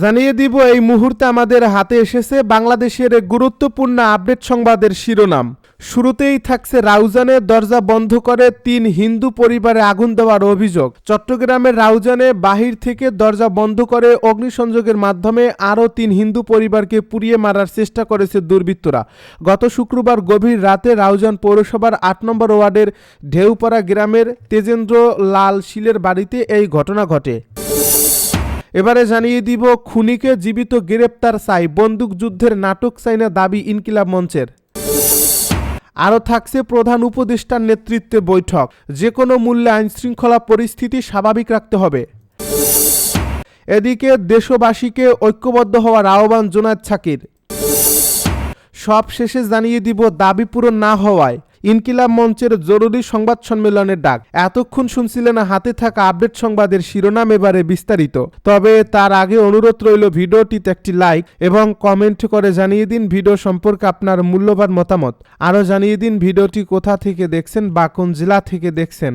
জানিয়ে দিব, এই মুহূর্তে আমাদের হাতে এসেছে বাংলাদেশের গুরুত্বপূর্ণ আপডেট সংবাদের শিরোনাম। শুরুতেই থাকছে রাউজানে দরজা বন্ধ করে তিন হিন্দু পরিবারে আগুন দেওয়ার অভিযোগ। চট্টগ্রামের রাউজানে বাহির থেকে দরজা বন্ধ করে অগ্নিসংযোগের মাধ্যমে আরও তিন হিন্দু পরিবারকে পুড়িয়ে মারার চেষ্টা করেছে দুর্বৃত্তরা। গত শুক্রবার গভীর রাতে রাউজান পৌরসভার আট নম্বর ওয়ার্ডের ঢেউপাড়া গ্রামের তেজেন্দ্র লাল শিলের বাড়িতে এই ঘটনা ঘটে। এবারে জানিয়ে দিব, খুনিকে জীবিত গ্রেপ্তার চাই বন্দুকযুদ্ধের নাটক চাই না দাবি ইনকিলাব মঞ্চের। আরও থাকছে প্রধান উপদেষ্টার নেতৃত্বে বৈঠক যে কোনো মূল্যে আইনশৃঙ্খলা পরিস্থিতি স্বাভাবিক রাখতে হবে। এদিকে দেশবাসীকে ঐক্যবদ্ধ হওয়ার আহ্বান জোনায়দ ছাকির। সব শেষে জানিয়ে দিব, দাবি পূরণ না হওয়ায়। ইনকিলাব মঞ্চের জরুরি সংবাদ সম্মেলনের ডাক। এতক্ষণ শুনছিলেন হাতে থাকা আপডেট সংবাদের শিরোনাম এবারে বিস্তারিত। তবে তার আগে অনুরোধ রইল ভিডিওটিতে একটি লাইক এবং কমেন্ট করে জানিয়ে দিন ভিডিও সম্পর্কে আপনার মূল্যবান মতামত। আরও জানিয়ে দিন ভিডিওটি কোথা থেকে দেখছেন বা কোন জেলা থেকে দেখছেন।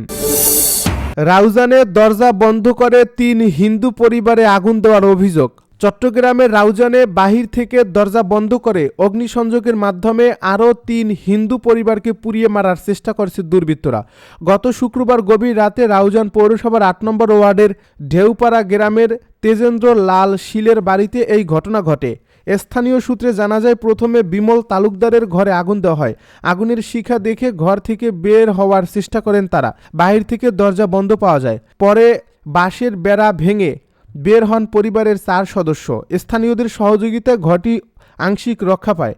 রাউজানের দরজা বন্ধ করে তিন হিন্দু পরিবারে আগুন দেওয়ার অভিযোগ। চট্টগ্রামের রাউজানে বাহির থেকে দরজা বন্ধ করে অগ্নিসংযোগের মাধ্যমে আরও তিন হিন্দু পরিবারকে পুড়িয়ে মারার চেষ্টা করছে দুর্বৃত্তরা। গত শুক্রবার গভীর রাতে রাউজান পৌরসভার আট নম্বর ওয়ার্ডের ঢেউপাড়া গ্রামের তেজেন্দ্র লাল শিলের বাড়িতে এই ঘটনা ঘটে। স্থানীয় সূত্রে জানা যায়, প্রথমে বিমল তালুকদারের ঘরে আগুন দেওয়া হয়। আগুনের শিখা দেখে ঘর থেকে বের হওয়ার চেষ্টা করেন তারা। বাহির থেকে দরজা বন্ধ পাওয়া যায়। পরে বাঁশের বেড়া ভেঙে বের হন পরিবারের চার সদস্য। স্থানীয়দের সহযোগিতায় ঘরটি আংশিক রক্ষা পায়।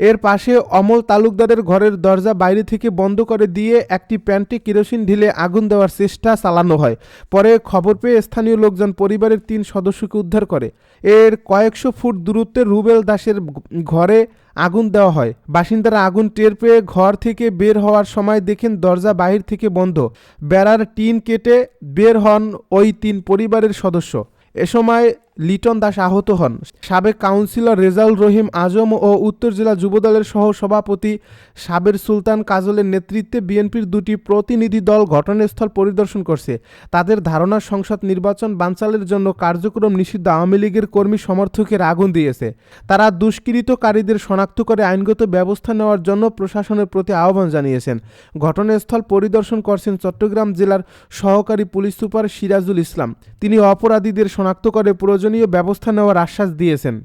এর পাশে অমল তালুকদারের ঘরের দরজা বাইরে থেকে বন্ধ করে দিয়ে একটি প্যান্টে কেরোসিন ঢিলে আগুন দেওয়ার চেষ্টা চালানো হয়। পরে খবর পেয়ে স্থানীয় লোকজন পরিবারের তিন সদস্যকে উদ্ধার করে। এর কয়েকশো ফুট দূরত্বে রুবেল দাসের ঘরে আগুন দেওয়া হয়। বাসিন্দারা আগুন টের পেয়ে ঘর থেকে বের হওয়ার সময় দেখেন দরজা বাহির থেকে বন্ধ। বেড়ার টিন কেটে বের হন ওই তিন পরিবারের সদস্য। এ সময় লিটন দাস আহত হন। সাবেক কাউন্সিলর রেজাউল রহিম আজম ও উত্তর জেলা যুবদলের সহ সভাপতি সাবের সুলতান কাজলের নেতৃত্বে বিএনপির দুটি প্রতিনিধি দল ঘটনাস্থল পরিদর্শন করছে। তাদের ধারণা, সংসদ নির্বাচন বানচালের জন্য কার্যক্রম নিষিদ্ধ আওয়ামী লীগের কর্মী সমর্থকের আগুন দিয়েছে। তারা দুষ্কৃতকারীদের শনাক্ত করে আইনগত ব্যবস্থা নেওয়ার জন্য প্রশাসনের প্রতি আহ্বান জানিয়েছেন। ঘটনাস্থল পরিদর্শন করছেন চট্টগ্রাম জেলার সহকারী পুলিশ সুপার সিরাজুল ইসলাম। তিনি অপরাধীদের শনাক্ত করে প্রয়োজনীয় ব্যবস্থা নেওয়ার আশ্বাস দিয়েছেন।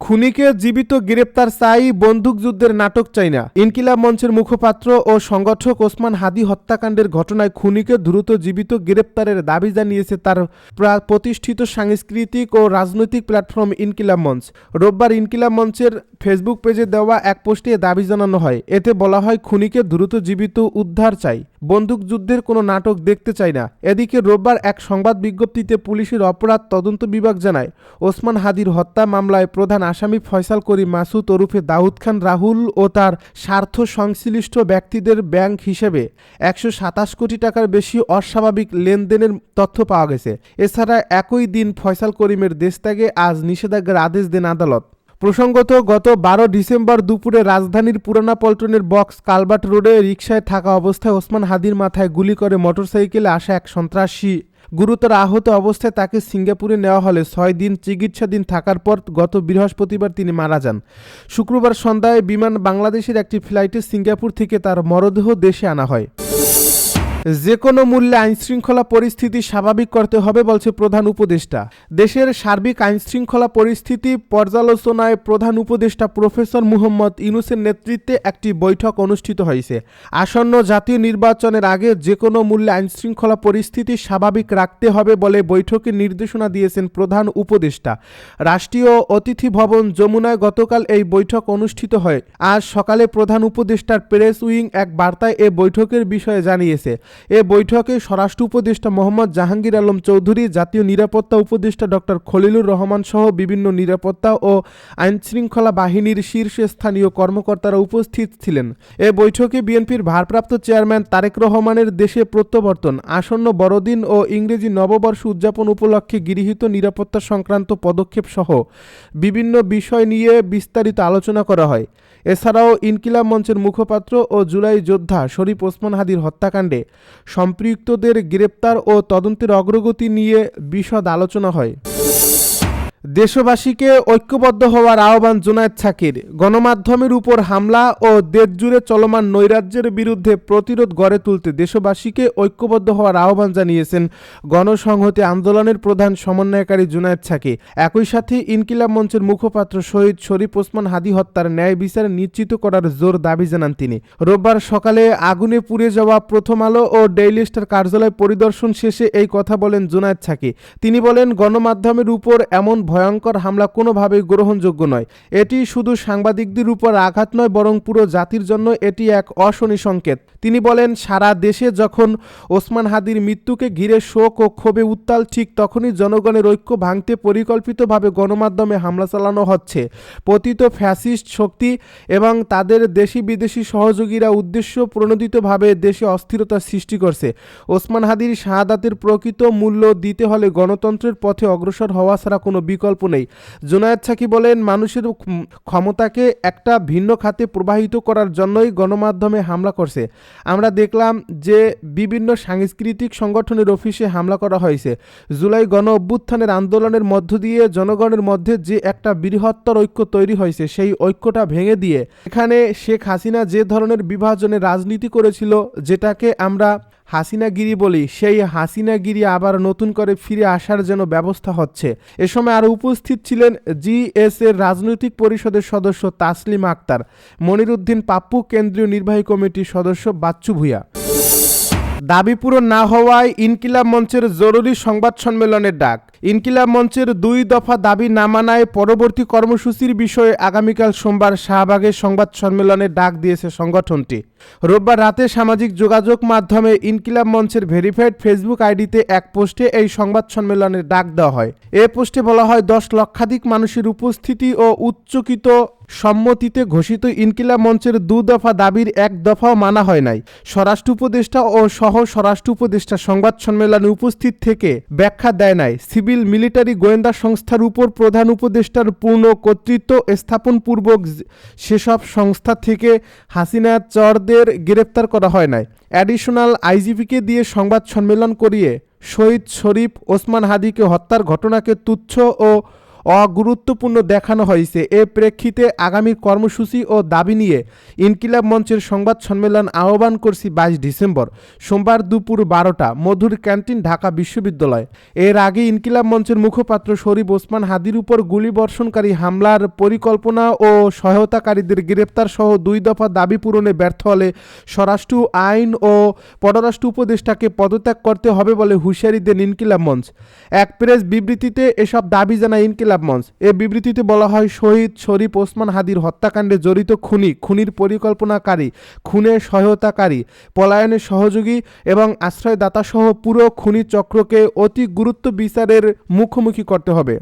খুনিকে জীবিত গ্রেপ্তার চাই বন্দুকযুদ্ধের নাটক চাই না ইনকিলাব মঞ্চের মুখপাত্র ও সংগঠক ওসমান হাদি হত্যাকাণ্ডের ঘটনায় খুনিকে দ্রুত জীবিত গ্রেপ্তারের দাবি জানিয়েছে তার প্রা- প্রতিষ্ঠিত সাংস্কৃতিক ও রাজনৈতিক প্ল্যাটফর্ম ইনকিলাব মঞ্চ। রোববার ইনকিলাব মঞ্চের ফেসবুক পেজে দেওয়া এক পোস্টে দাবি জানানো হয়। এতে বলা হয়, খুনিকে দ্রুত জীবিত উদ্ধার চাই। বন্দুকযুদ্ধের কোনো নাটক দেখতে চাই না। এদিকে রোববার এক সংবাদ বিজ্ঞপ্তিতে পুলিশের অপরাধ তদন্ত বিভাগ জানায়, ওসমান হাদির হত্যা মামলায় প্রধান আসামি ফয়সাল করিম মাসুদ ওরুফে দাউদ খান রাহুল ও তার স্বার্থ সংশ্লিষ্ট ব্যক্তিদের ব্যাংক হিসেবে একশো সাতাশ কোটি টাকার বেশি অস্বাভাবিক লেনদেনের তথ্য পাওয়া গেছে। এছাড়া একই দিন ফয়সাল করিমের দেশত্যাগে আজ নিষেধাজ্ঞার আদেশ দেন আদালত। প্রসঙ্গত, গত বারো ডিসেম্বর দুপুরে রাজধানীর পুরানা পল্টনের বক্স কালবাট রোডে রিকশায় থাকা অবস্থায় ওসমান হাদির মাথায় গুলি করে মোটরসাইকেলে আসা এক সন্ত্রাসী। গুরুতর আহত অবস্থায় তাকে সিঙ্গাপুরে নেওয়া হলে ছয় দিন চিকিৎসাধীন থাকার পর গত বৃহস্পতিবার তিনি মারা যান। শুক্রবার সন্ধ্যায় বিমান বাংলাদেশের একটি ফ্লাইটে সিঙ্গাপুর থেকে তার মরদেহ দেশে আনা হয়। যে কোনো মূল্যে আইনশৃঙ্খলা পরিস্থিতি স্বাভাবিক করতে হবে বলছে প্রধান উপদেষ্টা। দেশের সার্বিক আইনশৃঙ্খলা পরিস্থিতি পর্যালোচনায় প্রধান উপদেষ্টা প্রফেসর মুহম্মদ ইউনুসের নেতৃত্বে একটি বৈঠক অনুষ্ঠিত হয়েছে। আসন্ন জাতীয় নির্বাচনের আগে যে কোনো মূল্যে আইনশৃঙ্খলা পরিস্থিতি স্বাভাবিক রাখতে হবে বলে বৈঠকে নির্দেশনা দিয়েছেন প্রধান উপদেষ্টা। রাষ্ট্রীয় অতিথি ভবন যমুনায় গতকাল এই বৈঠক অনুষ্ঠিত হয়। আজ সকালে প্রধান উপদেষ্টার প্রেস উইং এক বার্তায় এ বৈঠকের বিষয়ে জানিয়েছে। এ বৈঠকে স্বরাষ্ট্র উপদেষ্টা মোহাম্মদ জাহাঙ্গীর আলম চৌধুরী, জাতীয় নিরাপত্তা উপদেষ্টা ডক্টর খলিলুর রহমান সহ বিভিন্ন নিরাপত্তা ও আইনশৃঙ্খলা বাহিনীর শীর্ষস্থানীয় কর্মকর্তারা উপস্থিত ছিলেন। এ বৈঠকে বিএনপির ভারপ্রাপ্ত চেয়ারম্যান তারেক রহমানের দেশে প্রত্যাবর্তন, আসন্ন বড়দিন ও ইংরেজি নববর্ষ উদযাপন উপলক্ষে গৃহীত নিরাপত্তা সংক্রান্ত পদক্ষেপ সহ বিভিন্ন বিষয় নিয়ে বিস্তারিত আলোচনা করা হয়। এছাড়াও ইনকিলাব মঞ্চের মুখপাত্র ও জুলাই যোদ্ধা শরীফ ওসমান হাদির হত্যাকাণ্ডে সম্পৃক্তদের গ্রেপ্তার ও তদন্তের অগ্রগতি নিয়ে বিশদ আলোচনা হয়। দেশবাসীকে ঐক্যবদ্ধ হওয়ার আহ্বান জুনায়েদ ছাকির। গণমাধ্যমের উপর হামলা ও দেশজুড়ে চলমান নৈরাজ্যের বিরুদ্ধে প্রতিরোধ গড়ে তুলতে দেশবাসীকে ঐক্যবদ্ধ হওয়ার আহ্বান জানিয়েছেন গণসংহতি আন্দোলনের প্রধান সমন্বয়কারী জুনায়েদ ছাকি। একই সাথে ইনকিলাব মঞ্চের মুখপাত্র শহীদ শরীফ ওসমান হাদি হত্যার ন্যায় বিচার নিশ্চিত করার জোর দাবি জানান তিনি। রোববার সকালে আগুনে পুড়ে যাওয়া প্রথম আলো ও ডেইলি স্টার কার্যালয় পরিদর্শন শেষে এই কথা বলেন জুনায়েদ ছাকি। তিনি বলেন, গণমাধ্যমের উপর এমন ভয়ঙ্কর হামলা কোনোভাবেই গ্রহণযোগ্য নয়। এটি শুধু সাংবাদিকদের উপর আঘাত নয়, বরং পুরো জাতির জন্য এটি এক অশনি সংকেত। তিনি বলেন, সারা দেশে যখন ওসমান হাদির মৃত্যুকে ঘিরে শোক ও ক্ষোভে উত্তাল, ঠিক তখনই জনগণের ঐক্য ভাঙতে পরিকল্পিতভাবে গণমাধ্যমে হামলা চালানো হচ্ছে। পতিত ফ্যাসিস্ট শক্তি এবং তাদের দেশি বিদেশি সহযোগীরা উদ্দেশ্য প্রণোদিতভাবে দেশে অস্থিরতা সৃষ্টি করছে। ওসমান হাদির শাহাদাতের প্রকৃত মূল্য দিতে হলে গণতন্ত্রের পথে অগ্রসর হওয়া ছাড়া কোনো বিকল্প নেই। জোনায়েদ সাকি বলেন, মানুষের ক্ষমতাকে একটা ভিন্ন খাতে প্রবাহিত করার জন্যই গণমাধ্যমে হামলা করছে। আমরা দেখলাম যে বিভিন্ন সাংস্কৃতিক সংগঠনের অফিসে হামলা করা হয়েছে। জুলাই গণ অভ্যুত্থানের আন্দোলনের মধ্য দিয়ে জনগণের মধ্যে যে একটা বৃহত্তর ঐক্য তৈরি হয়েছে, সেই ঐক্যটা ভেঙে দিয়ে এখানে শেখ হাসিনা যে ধরনের বিভাজনে রাজনীতি করেছিল, যেটাকে আমরা হাসিনাগিরি বলি, সেই হাসিনাগিরি আবার নতুন করে ফিরে আসার যেন ব্যবস্থা হচ্ছে। এ সময় আরও উপস্থিত ছিলেন জিএস এর রাজনৈতিক পরিষদের সদস্য তাসলিম আক্তার, মনিরুদ্দিন পাপ্পু, কেন্দ্রীয় নির্বাহী কমিটির সদস্য বাচ্চু ভূঁইয়া। দাবি পূরণ না হওয়ায় ইনকিলাব মঞ্চের জরুরি সংবাদ সম্মেলনের ডাক। ইনকিলাব মঞ্চের দুই দফা দাবি না মানায় পরবর্তী কর্মসূচির বিষয়ে আগামীকাল সোমবার শাহবাগের সংবাদ সম্মেলনে ডাক দিয়েছে সংগঠনটি। রোববার রাতে সামাজিক যোগাযোগ মাধ্যমে ইনকিলাব মঞ্চের ভেরিফাইড ফেসবুক আইডিতে এক পোস্টে এই সংবাদ সম্মেলনের ডাক দেওয়া হয়। এ পোস্টে বলা হয়, দশ লক্ষাধিক মানুষের উপস্থিতি ও উচ্চকিত সম্মতিতে ঘোষিত ইনকিলাব মঞ্চের দু দফা দাবির এক দফাও মানা হয় নাই। স্বরাষ্ট্র উপদেষ্টা ও সহ স্বরাষ্ট্র উপদেষ্টা সংবাদ সম্মেলনে উপস্থিত থেকে ব্যাখ্যা দেয় নাই। সিভিল মিলিটারি গোয়েন্দা সংস্থার উপর প্রধান উপদেষ্টার পূর্ণ কর্তৃত্ব স্থাপনপূর্বক সেসব সংস্থা থেকে হাসিনা চরদের গ্রেপ্তার করা হয় নাই। অ্যাডিশনাল আইজিপিকে দিয়ে সংবাদ সম্মেলন করিয়ে শহীদ শরীফ ওসমান হাদিকে হত্যার ঘটনাকে তুচ্ছ ও অগুরুত্বপূর্ণ দেখানো হয়েছে। এ প্রেক্ষিতে আগামী কর্মসূচি ও দাবি নিয়ে ইনকিলাব মঞ্চের সংবাদ সম্মেলন আহ্বান করছি বাইশ ডিসেম্বর, সোমবার দুপুর বারোটা, মধুর ক্যান্টিন, ঢাকা বিশ্ববিদ্যালয়। এর আগে ইনকিলাব মঞ্চের মুখপাত্র শরীফ ওসমান হাদির উপর গুলিবর্ষণকারী হামলার পরিকল্পনা ও সহায়তাকারীদের গ্রেপ্তার সহ দুই দফা দাবি পূরণে ব্যর্থ হলে স্বরাষ্ট্র আইন ও পররাষ্ট্র উপদেষ্টাকে পদত্যাগ করতে হবে বলে হুঁশিয়ারি দেন ইনকিলাব মঞ্চ। এক প্রেস বিবৃতিতে এসব দাবি জানায় ইনকিলাব মঞ্চ এ বিবৃতিতে বলা হয়, শহীদ শরীফ ওসমান হাদির হত্যাকাণ্ডে জড়িত খুনি, খুনির পরিকল্পনাকারী খুনের সহায়তাকারী, পলায়নের সহযোগী এবং আশ্রয়দাতা সহ পুরো খুনি চক্রকে অতি গুরুত্ব বিচারের মুখোমুখি করতে হবে।